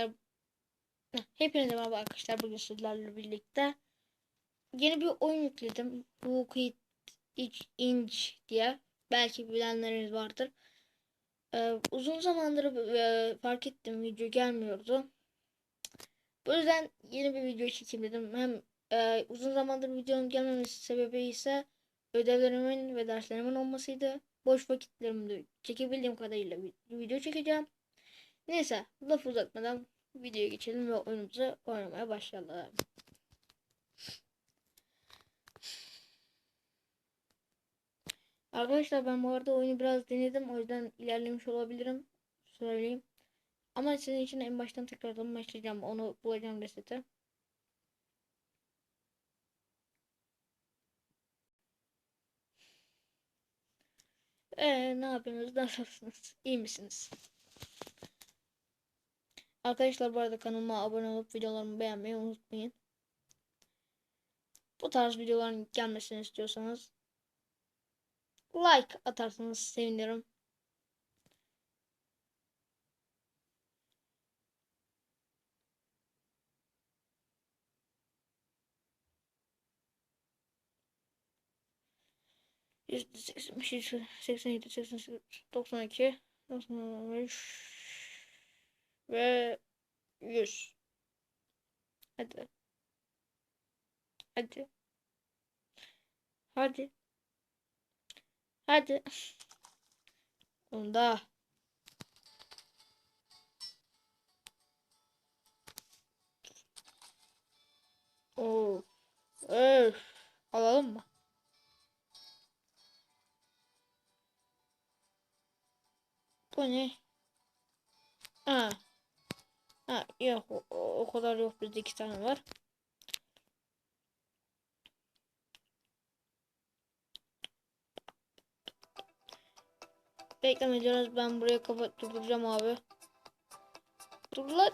arkadaşlar. Hepinize merhaba arkadaşlar. Bugün sizlerle birlikte yeni bir oyun yükledim. Rocket Inch diye. Belki bilenleriniz vardır. Ee, uzun zamandır e, fark ettim video gelmiyordu. Bu yüzden yeni bir video çekeyim dedim. Hem e, uzun zamandır videonun gelmemesi sebebi ise ödevlerimin ve derslerimin olmasıydı. Boş vakitlerimde çekebildiğim kadarıyla vi- video çekeceğim. Neyse laf uzatmadan videoya geçelim ve oyunumuzu oynamaya başlayalım. Arkadaşlar ben bu arada oyunu biraz denedim. O yüzden ilerlemiş olabilirim. Söyleyeyim. Ama sizin için en baştan tekrardan başlayacağım. Onu bulacağım reseti. Eee ne yapıyorsunuz? Nasılsınız? İyi misiniz? Arkadaşlar bu arada kanalıma abone olup videolarımı beğenmeyi unutmayın. Bu tarz videoların gelmesini istiyorsanız like atarsanız sevinirim. %85, %87, %92, %95, ve yüz. Hadi. Hadi. Hadi. Hadi. Onda. Oo. Öf. Alalım mı? Bu ne? Ha. Ha yok o, o kadar yok bizde iki tane var. Bekleme ediyoruz. Ben buraya kapat durduracağım abi. Dur lan.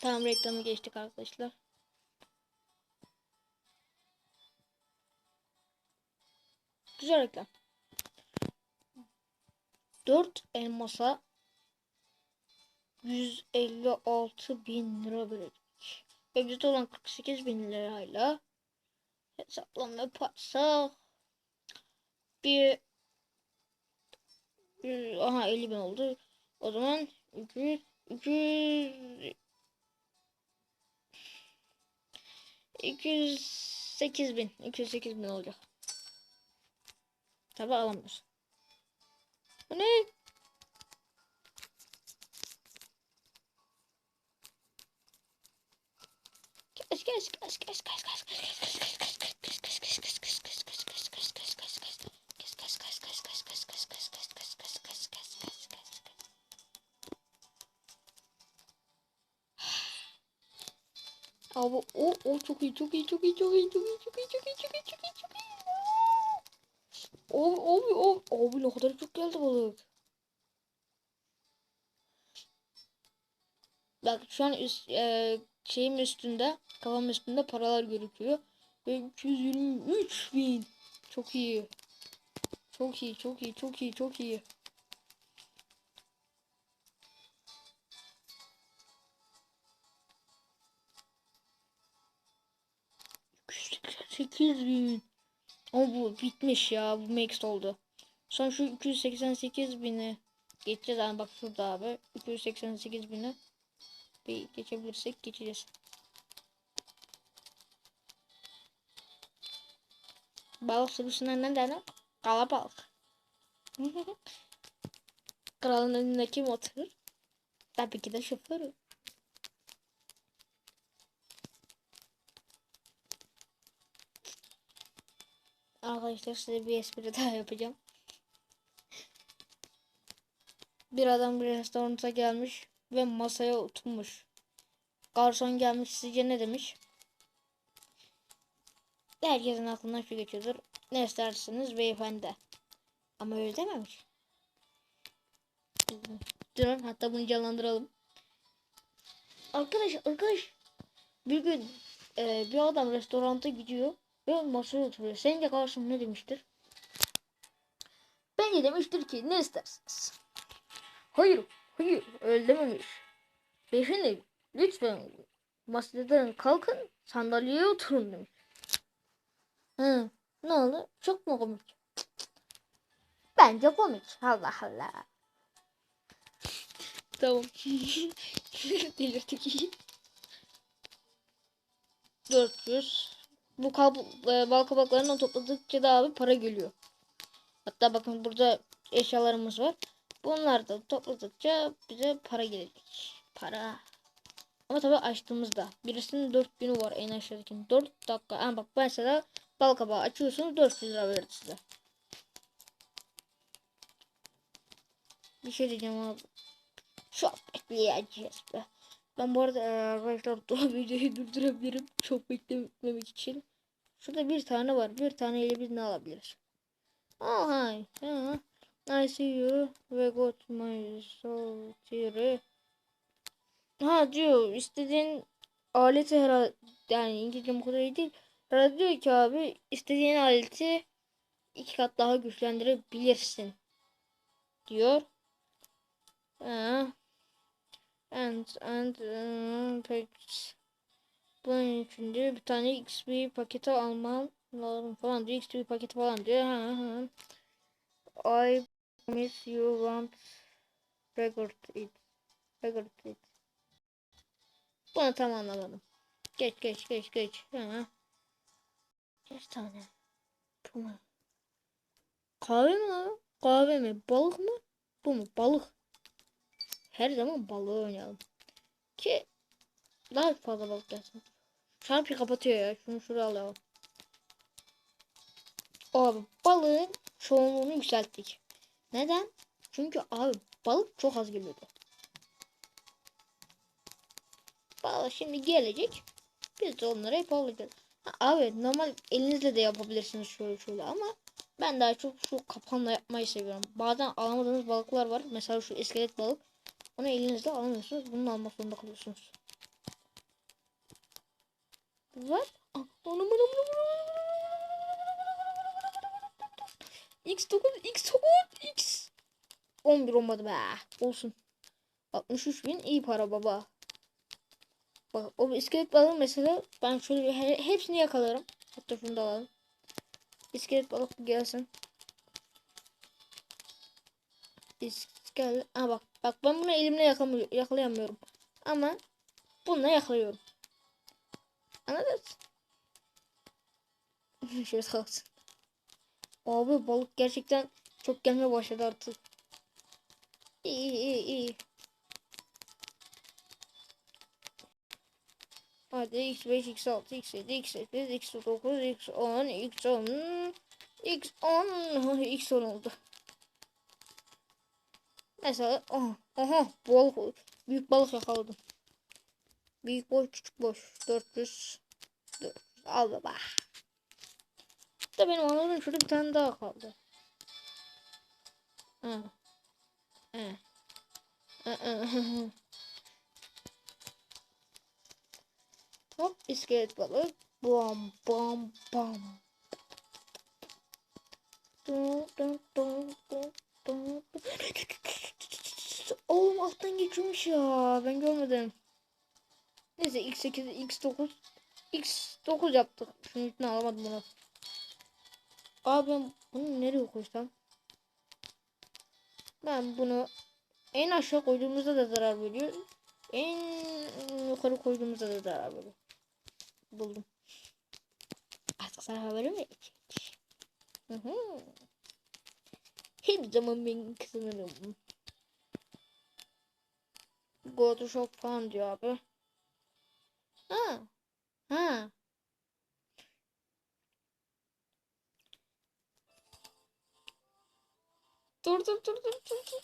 Tamam reklamı geçtik arkadaşlar. Güzel reklam. 4 elmasa 156 bin lira verecek. Mevcut olan 48 bin lirayla hesaplama yaparsak bir yüz- aha 50 bin oldu. O zaman 200 200 208 bin 208 bin olacak. Tabi alamıyoruz. Bu ne? Kaç kaç kaç kaç kaç kaç Abi o o çok iyi çok iyi çok iyi çok iyi çok iyi çok iyi çok iyi çok iyi çok iyi çok iyi. Abi abi abi abi ne kadar çok geldi balık. Bak şu an üst, e, şeyim üstünde kafam üstünde paralar gözüküyor. Ve 223 bin. Çok iyi. Çok iyi çok iyi çok iyi çok iyi. Sekiz bin. Ama bu bitmiş ya. Bu max oldu. Son şu 288 bini geçeceğiz. Yani bak şurada abi. 288 bini bir geçebilirsek geçeceğiz. Balık sürüsüne ne derler? Kalabalık. Kralın önünde kim oturur? Tabii ki de şoförü. Arkadaşlar size bir espri daha yapacağım. Bir adam bir restoranta gelmiş ve masaya oturmuş. Garson gelmiş sizce ne demiş? Herkesin aklından şu geçiyordur. Ne istersiniz beyefendi? Ama öyle dememiş. Durun hatta bunu canlandıralım. Arkadaş arkadaş bir gün e, bir adam restoranta gidiyor ve masaya oturuyor. Sence garson ne demiştir? Bence demiştir ki ne istersiniz? Hayır. Hayır öyle dememiş. Beyefendi lütfen masadan kalkın sandalyeye oturun demiş. Hı, ne oldu? Çok mu komik? Bence komik. Allah Allah. Tamam. Delirttik. 400. Bu kab e, bal kabaklarını topladıkça da abi para geliyor. Hatta bakın burada eşyalarımız var. Bunlar da topladıkça bize para gelecek. Para. Ama tabii açtığımızda. Birisinin 4 günü var en aşağıdakinin. 4 dakika. Ama bak mesela bal kabağı açıyorsunuz 400 lira verir size. Bir şey diyeceğim abi. Çok bekleyeceğiz be. Ben bu arada arkadaşlar bu videoyu durdurabilirim. Çok beklememek için. Şurada bir tane var. Bir taneyle biz ne alabiliriz? Oh hi. I see you. We got my soul theory. Ha diyor istediğin aleti herhalde yani İngilizce bu kadar iyi değil. Herhalde diyor ki abi istediğin aleti iki kat daha güçlendirebilirsin. Diyor. Ha. And and uh, packs. Bunun için diyor bir tane XP paketi almam lazım falan diyor. XP paketi falan diyor. Ha, ha. I promise you want record it. Record it. Bunu tam anlamadım. Geç geç geç geç. Ha. Kaç tane? Bu mu? Kahve mi? Kahve mi? Balık mı? Bu mu? Balık. Her zaman balığı oynayalım. Ki daha fazla balık gelsin. Çarpı kapatıyor ya. Şunu şuraya alalım. Abi balığın çoğunluğunu yükselttik. Neden? Çünkü abi balık çok az geliyordu. Balık şimdi gelecek. Biz de onları hep alacağız. Ha, abi normal elinizle de yapabilirsiniz şöyle şöyle ama ben daha çok şu kapanla yapmayı seviyorum. Bazen alamadığınız balıklar var. Mesela şu iskelet balık. Onu elinizle alamıyorsunuz. Bunu almak zorunda kalıyorsunuz. Var. X9, X9, X 11 olmadı be. Olsun. 63 bin iyi para baba. Bak o iskelet balığı mesela ben şöyle he hepsini yakalarım. Hatta şunu da alalım. İskelet balık gelsin. İskelet. Aa bak bak ben bunu elimle yakalayamıyorum. Ama bununla yakalıyorum. Anladın? Şöyle kalsın. Abi balık gerçekten çok gelmeye başladı artık. İyi iyi iyi. Hadi x5, x6, x7, x8, x9, x10, x10, x10, x10 oldu. Mesela aha, aha balık, büyük balık yakaladım. Büyük boy, küçük boy. 400, 400 al baba. Da benim anladığım şurada bir tane daha kaldı. Ha. Ha. Ha. Ha. Hop iskelet balık. Bam bam bam. Oğlum alttan geçmiş ya. Ben görmedim. Neyse x8 x9 x9 yaptık. Şunun üstüne alamadım bunu. Abi ben bunu nereye koysam? Ben bunu en aşağı koyduğumuzda da zarar veriyor. En yukarı koyduğumuzda da zarar veriyor buldum. Artık sana haberim verecek. Hı hı. Her zaman ben kazanırım. Go to shop falan diyor abi. Ha. Ha. Dur dur dur dur dur dur.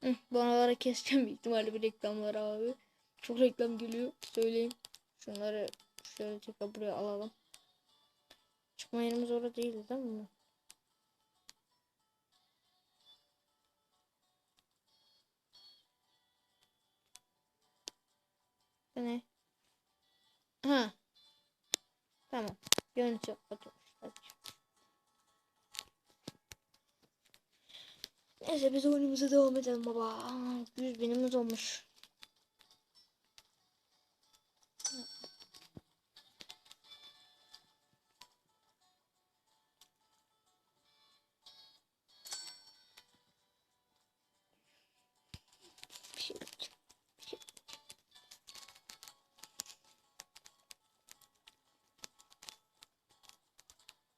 Hı, bu aralara keseceğim ihtimalle bir reklamlar abi. Çok reklam geliyor. Söyleyeyim. Şunları şöyle tekrar buraya alalım. Çıkma yerimiz orada değil değil mi? Ne? Ha. Tamam. Görüntü atıyoruz. Neyse biz oyunumuza devam edelim baba. Aa, 100 binimiz olmuş.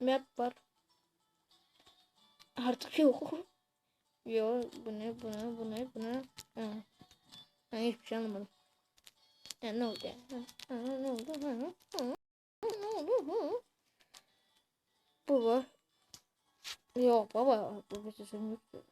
Map var. Artık yok. Yo bu ne bu ne bu ne bu ne? Ha. Ben hiçbir şey anlamadım. Ya ne oldu ya? Ha, ha, ne oldu? Ha, ha, ne oldu? Ha. Var. Yok baba bu bir sesim yoktu.